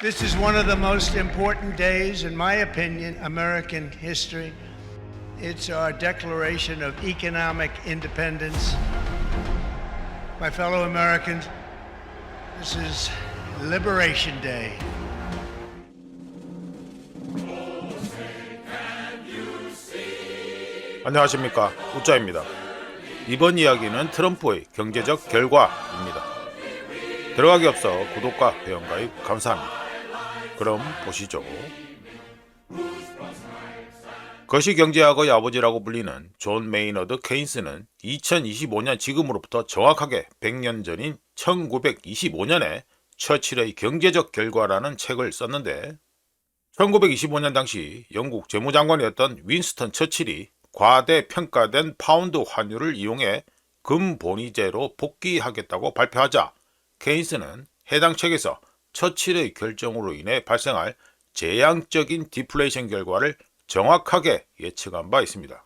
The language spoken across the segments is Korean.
This is one of the most important days, in my opinion, American history. It's our declaration of economic independence. My fellow Americans, this is Liberation Day. 안녕하십니까 우짜입니다. 이번 이야기는 트럼프의 경제적 결과입니다. 들어가기 앞서 구독과 회원가입 감사합니다. 그럼 보시죠. 거시 경제학의 아버지라고 불리는 존 메이너드 케인스는 2025년 지금으로부터 정확하게 100년 전인 1925년에 처칠의 경제적 결과라는 책을 썼는데 1925년 당시 영국 재무장관이었던 윈스턴 처칠이 과대 평가된 파운드 환율을 이용해 금 본위제로 복귀하겠다고 발표하자 케인스는 해당 책에서 처칠의 결정으로 인해 발생할 재앙적인 디플레이션 결과를 정확하게 예측한 바 있습니다.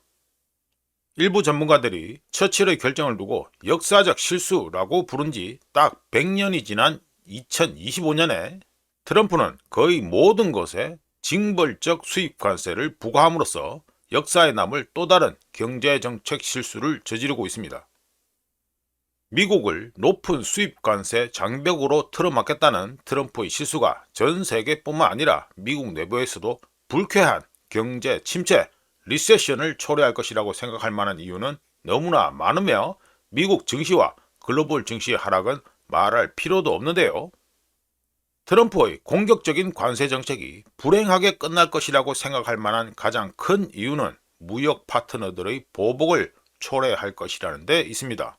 일부 전문가들이 처칠의 결정을 두고 역사적 실수라고 부른 지 딱 100년이 지난 2025년에 트럼프는 거의 모든 것에 징벌적 수입 관세를 부과함으로써 역사에 남을 또 다른 경제 정책 실수를 저지르고 있습니다. 미국을 높은 수입 관세 장벽으로 틀어막겠다는 트럼프의 실수가 전 세계뿐만 아니라 미국 내부에서도 불쾌한 경제 침체, 리세션을 초래할 것이라고 생각할 만한 이유는 너무나 많으며 미국 증시와 글로벌 증시의 하락은 말할 필요도 없는데요. 트럼프의 공격적인 관세 정책이 불행하게 끝날 것이라고 생각할 만한 가장 큰 이유는 무역 파트너들의 보복을 초래할 것이라는 데 있습니다.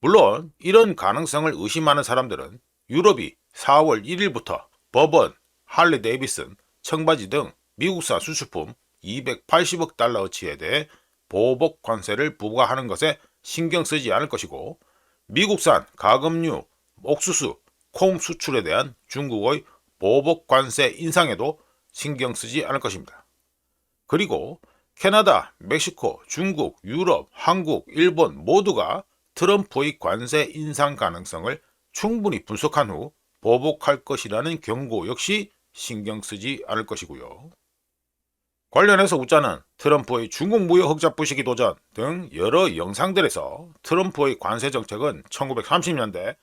물론 이런 가능성을 의심하는 사람들은 유럽이 4월 1일부터 버번, 할리 데이비슨, 청바지 등 미국산 수출품 280억 달러어치에 대해 보복 관세를 부과하는 것에 신경 쓰지 않을 것이고 미국산 가금류, 옥수수, 콩 수출에 대한 중국의 보복 관세 인상에도 신경 쓰지 않을 것입니다. 그리고 캐나다, 멕시코, 중국, 유럽, 한국, 일본 모두가 트럼프의 관세 인상 가능성을 충분히 분석한 후 보복할 것이라는 경고 역시 신경 쓰지 않을 것이고요. 관련해서 우짜는 트럼프의 중국 무역 흑자 부시기 도전 등 여러 영상들에서 트럼프의 관세 정책은 1930년대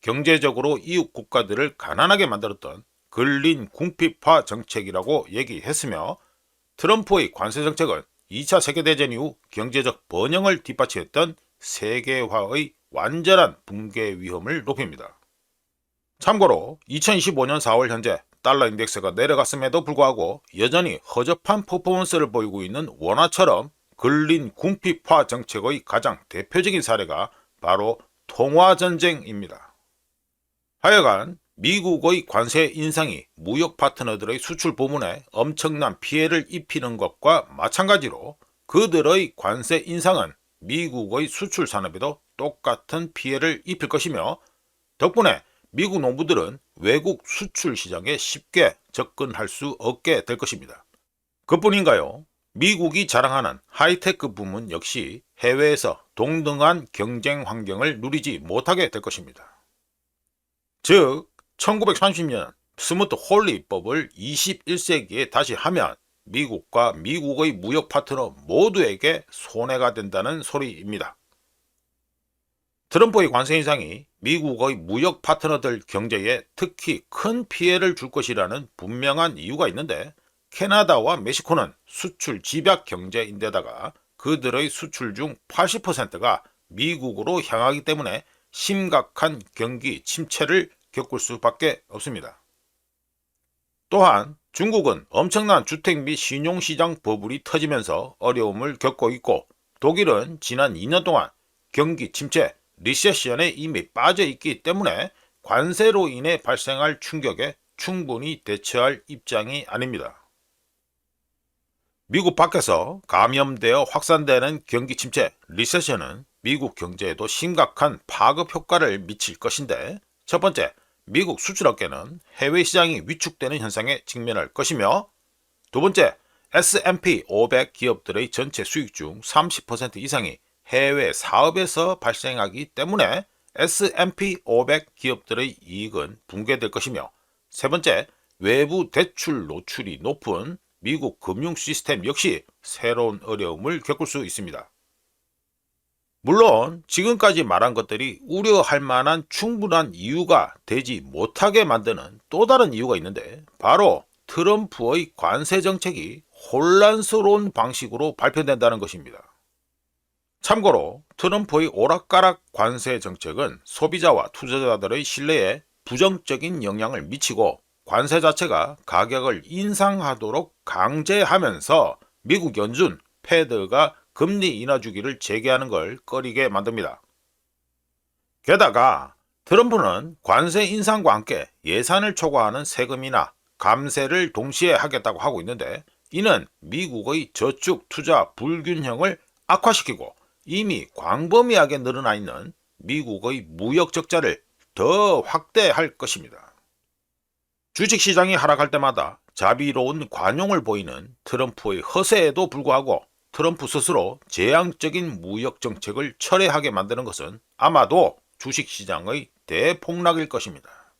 경제적으로 이웃 국가들을 가난하게 만들었던 근린 궁핍화 정책이라고 얘기했으며 트럼프의 관세 정책은 2차 세계대전 이후 경제적 번영을 뒷받침했던 세계화의 완전한 붕괴 위험을 높입니다. 참고로 2025년 4월 현재 달러 인덱스가 내려갔음에도 불구하고 여전히 허접한 퍼포먼스를 보이고 있는 원화처럼 근린 궁핍화 정책의 가장 대표적인 사례가 바로 통화전쟁입니다. 하여간 미국의 관세 인상이 무역 파트너들의 수출 부문에 엄청난 피해를 입히는 것과 마찬가지로 그들의 관세 인상은 미국의 수출 산업에도 똑같은 피해를 입힐 것이며 덕분에 미국 농부들은 외국 수출 시장에 쉽게 접근할 수 없게 될 것입니다. 그뿐인가요? 미국이 자랑하는 하이테크 부문 역시 해외에서 동등한 경쟁 환경을 누리지 못하게 될 것입니다. 즉, 1930년 스무트 홀리법을 21세기에 다시 하면 미국과 미국의 무역 파트너 모두에게 손해가 된다는 소리입니다. 트럼프의 관세 인상이 미국의 무역 파트너들 경제에 특히 큰 피해를 줄 것이라는 분명한 이유가 있는데 캐나다와 멕시코는 수출 집약 경제인데다가 그들의 수출 중 80%가 미국으로 향하기 때문에 심각한 경기 침체를 겪을 수밖에 없습니다. 또한 중국은 엄청난 주택 및 신용시장 버블이 터지면서 어려움을 겪고 있고 독일은 지난 2년 동안 경기 침체, 리세션에 이미 빠져 있기 때문에 관세로 인해 발생할 충격에 충분히 대처할 입장이 아닙니다. 미국 밖에서 감염되어 확산되는 경기 침체, 리세션은 미국 경제에도 심각한 파급 효과를 미칠 것인데 첫 번째, 미국 수출업계는 해외 시장이 위축되는 현상에 직면할 것이며 두 번째, S&P 500 기업들의 전체 수익 중 30% 이상이 해외 사업에서 발생하기 때문에 S&P 500 기업들의 이익은 붕괴될 것이며 세 번째, 외부 대출 노출이 높은 미국 금융 시스템 역시 새로운 어려움을 겪을 수 있습니다. 물론 지금까지 말한 것들이 우려할 만한 충분한 이유가 되지 못하게 만드는 또 다른 이유가 있는데 바로 트럼프의 관세 정책이 혼란스러운 방식으로 발표된다는 것입니다. 참고로 트럼프의 오락가락 관세 정책은 소비자와 투자자들의 신뢰에 부정적인 영향을 미치고 관세 자체가 가격을 인상하도록 강제하면서 미국 연준 패드가 금리 인하 주기를 재개하는 걸 꺼리게 만듭니다. 게다가 트럼프는 관세 인상과 함께 예산을 초과하는 세금이나 감세를 동시에 하겠다고 하고 있는데 이는 미국의 저축 투자 불균형을 악화시키고 이미 광범위하게 늘어나 있는 미국의 무역 적자를 더 확대할 것입니다. 주식시장이 하락할 때마다 자비로운 관용을 보이는 트럼프의 허세에도 불구하고 트럼프 스스로 재앙적인 무역 정책을 철회하게 만드는 것은 아마도 주식시장의 대폭락일 것입니다.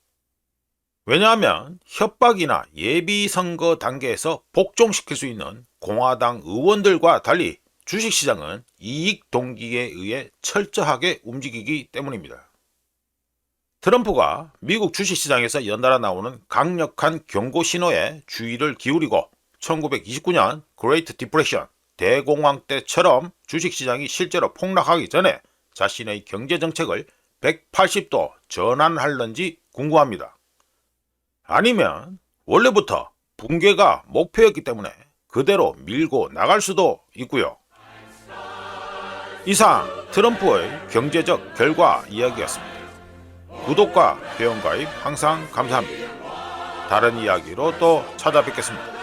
왜냐하면 협박이나 예비선거 단계에서 복종시킬 수 있는 공화당 의원들과 달리 주식시장은 이익 동기에 의해 철저하게 움직이기 때문입니다. 트럼프가 미국 주식시장에서 연달아 나오는 강력한 경고 신호에 주의를 기울이고 1929년 그레이트 디프레션 대공황 때처럼 주식시장이 실제로 폭락하기 전에 자신의 경제정책을 180도 전환할런지 궁금합니다. 아니면 원래부터 붕괴가 목표였기 때문에 그대로 밀고 나갈 수도 있고요. 이상 트럼프의 경제적 결과 이야기였습니다. 구독과 회원 가입 항상 감사합니다. 다른 이야기로 또 찾아뵙겠습니다.